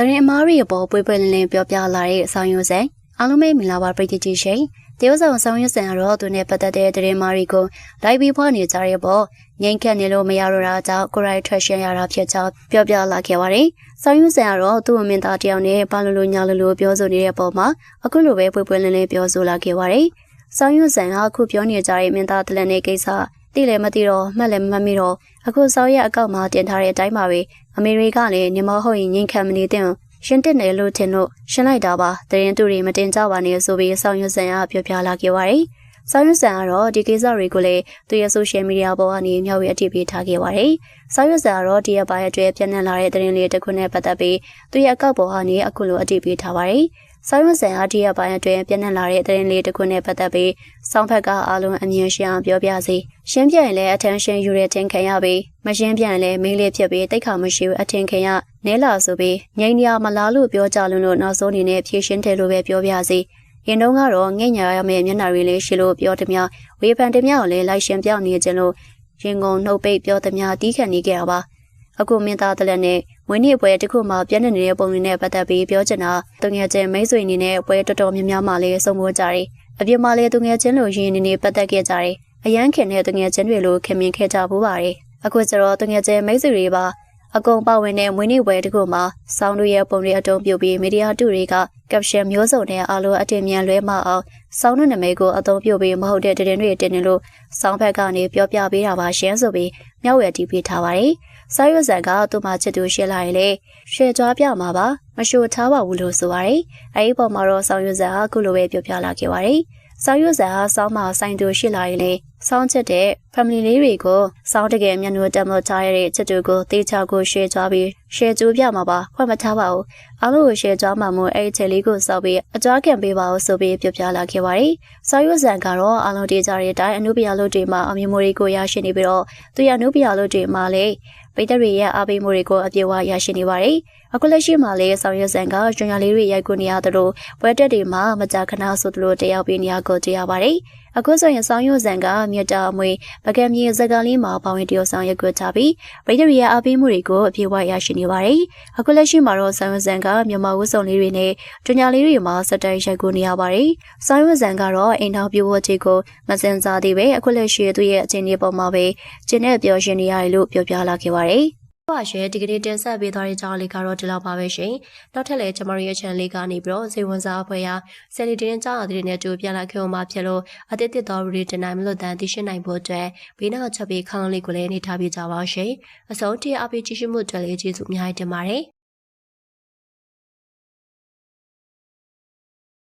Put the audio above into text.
တရင်အမားရီအပေါ်ပွေပွေလင်းလင်းပြောပြလာတဲ့အဆောင်ရုံးဆိုင်အားလုံးပဲမင်္ဂလာပါပရိသတ်ကြီးရှင်တရုတ်ဆောင်ဆောင်ရွက်စံကတော့သူနဲ့ပတ်သက်တဲ့တရင်မာရီကိုလိုက်ပြီးဖွားနေကြတဲ့ပေါ်ငိမ့်ခတ်နေလို့မရတော့တာကြောင့်ကိုရိုက်ထွက်ရှင်းရတာဖြစ်ကြောင်းပြောပြလာခဲ့ပါတယ်ဆောင်ရွက်စံကတော့သူ့အမင်းသားတယောက်နဲ့ပါလူလူညာလူလူပြောဆိုနေတဲ့ပုံမှာအခုလိုပဲပွေပွေလင်းလင်းပြောဆိုလာခဲ့ပါတယ်ဆောင်ရွက်စံကအခုပြောနေကြတဲ့မင်းသားတလက်နဲ့ကိစ္စ သိလည်းမသိတော့မှတ်လည်းမမှတ်မိတော့အခုဆောင်ရွက်အကောက်မှာတင်ထားတဲ့အတိုင်းပါပဲအမေရိကလည်းညီမဟုတ်ရင်ငိမ့်ခံမနေတဲ့ရှင်တက်နေလို့ထင်လို့ရှင်းလိုက်တာပါတရင်တူတွေမတင်ကြပါနဲ့ဆိုပြီးဆောင်ရွက်စံရပြောပြလာခဲ့ပါတယ်ဆောင်ရွက်စံကတော့ဒီကိစ္စတွေကိုလည်းသူရဲ့ social media ပေါ်ကနေမျှဝေအတည်ပြုထားခဲ့ပါတယ်ဆောင်ရွက်စံကတော့ဒီရက်ပိုင်းအတွင်းပြန့်နှံ့လာတဲ့တရင်လေးတစ်ခုနဲ့ပတ်သက်ပြီးသူရဲ့အကောက်ပေါ်ကနေအခုလိုအတည်ပြုထားပါတယ် ဆောင်ရွက်စံအားဒီရက်ပိုင်းအတွင်းပြန့်နှံ့လာတဲ့တရင်လေးတစ်ခုနဲ့ပတ်သက်ပြီးစောင်းဖက်ကအားလုံးအမြင်ရှင်းအောင်ပြောပြစီရှင်းပြရင်လည်း attention ယူရတဲ့ခံရပြီးမရှင်းပြရင်လည်းမိလေးဖြစ်ပြီးတိတ်ခါမရှိဘူးအထင်ခံရနဲလာဆိုပြီးငိမ့်ညာမလားလို့ပြောကြလို့လို့နောက်ဆုံးအနေနဲ့ဖြည့်ရှင်းတယ်လို့ပဲပြောပြစီရင်တော့ကတော့ငိမ့်ညာရမယ့်မျက်နှာတွေလေးရှိလို့ပြောသည်များဝေဖန်သည်များကိုလည်းလိုက်ရှင်းပြနေခြင်းလို့ရင်ကုန်နှုတ်ပိတ်ပြောသည်များတီးခတ်နေကြတာပါအခုမင်းသားတလက်နဲ့ ဝင်းနေပွဲတစ်ခုမှပြည့်နေတဲ့ပုံတွေနဲ့ပတ်သက်ပြီးပြောချင်တာသူငယ်ချင်းမိတ်ဆွေအနေနဲ့ပွဲတော်တော်များများမှလည်းစုံမိုးကြတယ်အပြစ်မှလည်းသူငယ်ချင်းလိုရင်းနေနေပတ်သက်ခဲ့ကြတယ်အရန်ခင်တဲ့သူငယ်ချင်းတွေလိုခင်မင်ခဲ့ကြဘူးပါတယ်အခုကျတော့သူငယ်ချင်းမိတ်ဆွေတွေပါအကုန်ပါဝင်တဲ့မွေးနေ့ပွဲတစ်ခုမှာစောင်းတို့ရဲ့ပုံတွေအတုံးပြုတ်ပြီးမီဒီယာတူတွေကကပ်ရှင်မျိုးစုံနဲ့အားလုံးအတင်မြန်လွဲမအောင်စောင်းတို့နာမည်ကိုအသုံးပြုပြီးမဟုတ်တဲ့တရင်တွေတင်နေလို့စောင်းဘက်ကနေပြောပြပေးတာပါရှင်းဆိုပြီးမြောက်ဝယ်တီးပေးထားပါတယ်။ စာရွက်ဆန်ကသူ့မှာချစ်သူရှင်းလာရင်လေရွှေကြွားပြမှာပါမရှို့ထားပါဘူးလို့ဆိုပါတယ်။အဲဒီပုံမှာတော့ဆောင်ရွက်ဆန်ကအခုလိုပဲပြောပြလာခဲ့ပါတယ်။ဆောင်ရွက်ဆန်ဟာစောင်းမှာဆိုင်သူရှိလာရင်လေစောင်းချစ်တဲ့ family လေးတွေကိုစောင်းတကယ်မျက်နှာတက်မထားရတဲ့ချစ်သူကိုတေချာကိုရှယ်ကြွားပြီးရှယ်ကျိုးပြမှာပါဖွင့်မထားပါဘူးအားလုံးကိုရှယ်ကြွားမှာမို့အဲ့ဒီချက်လေးကိုစောက်ပြီးအကြွားခံပေးပါဦးဆိုပြီးပြောပြလာခဲ့ပါတယ်။ဆော်ရွဇန်ကတော့အားလုံးတေချာတဲ့အတိုင်းအနုပညာလို့တွေမှာအမျိုးမျိုးတွေကိုရရှိနေပြီးတော့သူရအနုပညာလို့တွေမှာလည်း ပိတ်သက်တွေရဲ့အားပေးမှုတွေကိုအပြည့်အဝရရှိနေပါတယ်။အခုလက်ရှိမှာလည်းဆောင်ရွက်စံကကျွမ်းရလေးတွေရိုက်ကူနေရသလိုပွဲတက်တွေမှာမကြာခဏဆိုသလိုတယောက်ပြီးနေရာကိုကြည့်ရပါတယ်။ အခုဆိုရင်ဆောင်ရွက်စံကမြေတာအမွေပကံမြေစကားလေးမှာပေါဝင်တယောက်ဆောင်ရွက်ကြထားပြီးပိတ်သက်တွေရဲ့အားပေးမှုတွေကိုအပြည့်အဝရရှိနေပါတယ်။အခုလက်ရှိမှာတော့ဆောင်ရွက်စံကမြန်မာဝတ်စုံလေးတွေနဲ့ကျွမ်းရလေးတွေမှာစက်တိုင်ရိုက်ကူနေရပါတယ်။ဆောင်ရွက်စံကတော့အိမ်ထောင်ပြိုးဝတ်ချေကိုမစင်စားသေးပဲအခုလက်ရှိသူ့ရဲ့အခြေအနေပေါ်မှာပဲကျင်းနဲ့ပြောရှင်နေရတယ်လို့ပြောပြလာခဲ့ပါတယ်။ ပါရှယ်ဒီကနေ့တင်ဆက်ပေးသွားတဲ့ကြောင်းလေးကတော့ဒီလောက်ပါပဲရှင်။နောက်ထပ်လည်းကျွန်မတို့ရဲ့ channel လေးကနေပြီးတော့စေဝန်စားအဖွဲ့ရာဆယ်လီတင်းကြောင်းအသစ်နဲ့ကြိုပြန်လာခဲ့အောင်မှာဖြစ်လို့အသစ်တစ်တော်ရီတင်နိုင်မလို့တန်သိရှိနိုင်ဖို့အတွက်ဘေးနောက်ချက်ပြီးခေါင်းလေးကိုလည်းနေထားပြကြပါရှင်။အဆုံးထိအပိကြည့်ရှုမှုအတွက်လည်းကျေးဇူးအများကြီးတင်ပါတယ်။